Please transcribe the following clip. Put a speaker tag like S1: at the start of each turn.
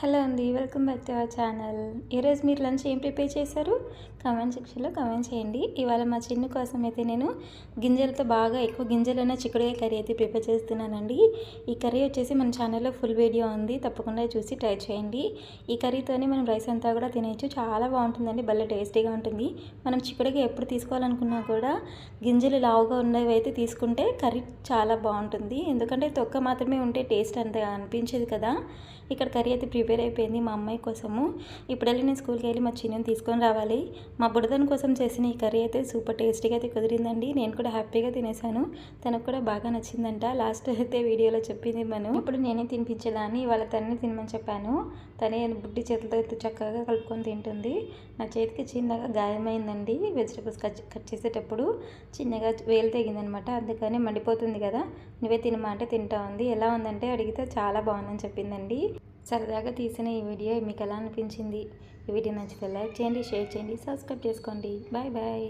S1: Hello అండి welcome back to our channel. ఈరోజు మీరు లంచ్ ఏం ప్రిపేర్ చేశారు? కమెంట్ సెక్షన్లో కమెంట్ చేయండి. ఇవాళ మా చిన్న కోసం అయితే నేను గింజలతో బాగా ఎక్కువ గింజలున్న చిక్కుడుగా కర్రీ అయితే ప్రిపేర్ చేస్తున్నానండి. ఈ కర్రీ వచ్చేసి మన ఛానల్లో ఫుల్ వీడియో ఉంది. తప్పకుండా చూసి ట్రై చేయండి. ఈ కర్రీతోనే మనం రైస్ అంతా కూడా తినేయచ్చు. చాలా బాగుంటుందండి భలే టేస్టీగా ఉంటుంది. మనం చిక్కుడుగా ఎప్పుడు తీసుకోవాలనుకున్నా కూడా గింజలు లావుగా ఉన్నవి అయితే తీసుకుంటే కర్రీ చాలా బాగుంటుంది. ఎందుకంటే తొక్క మాత్రమే ఉంటే టేస్ట్ అంతగా అనిపించేది కదా. ఇక్కడ కర్రీ అయితే ప్రిపేర్ అయిపోయింది మా అమ్మాయి కోసము. ఇప్పుడు వెళ్ళి నేను స్కూల్కి వెళ్ళి మా చిన్నని తీసుకొని రావాలి. మా బుడదన్ కోసం చేసిన ఈ కర్రీ అయితే సూపర్ టేస్టీగా అయితే కుదిరిందండి. నేను కూడా హ్యాపీగా తినేసాను. తనకు కూడా బాగా నచ్చిందంట. లాస్ట్ అయితే వీడియోలో చెప్పింది మనం. ఇప్పుడు నేనే తినిపించేదాన్ని ఇవాళ తనని తినమని చెప్పాను. తనే బుడ్డి చేతులతో అయితే చక్కగా కలుపుకొని తింటుంది. నా చేతికి చిన్నగా గాయమైందండి. వెజిటబుల్స్ కట్ కట్ చేసేటప్పుడు చిన్నగా వేలు తెగిందనమాట. అందుకని మండిపోతుంది కదా. నువ్వే తినమా అంటే తింటా ఉంది. ఎలా ఉందంటే అడిగితే చాలా బాగుందని చెప్పిందండి. సరదాగా తీసిన ఈ వీడియో మీకు ఎలా అనిపించింది? ఈ వీడియో నచ్చితే లైక్ చేయండి షేర్ చేయండి సబ్స్క్రైబ్ చేసుకోండి. Bye bye.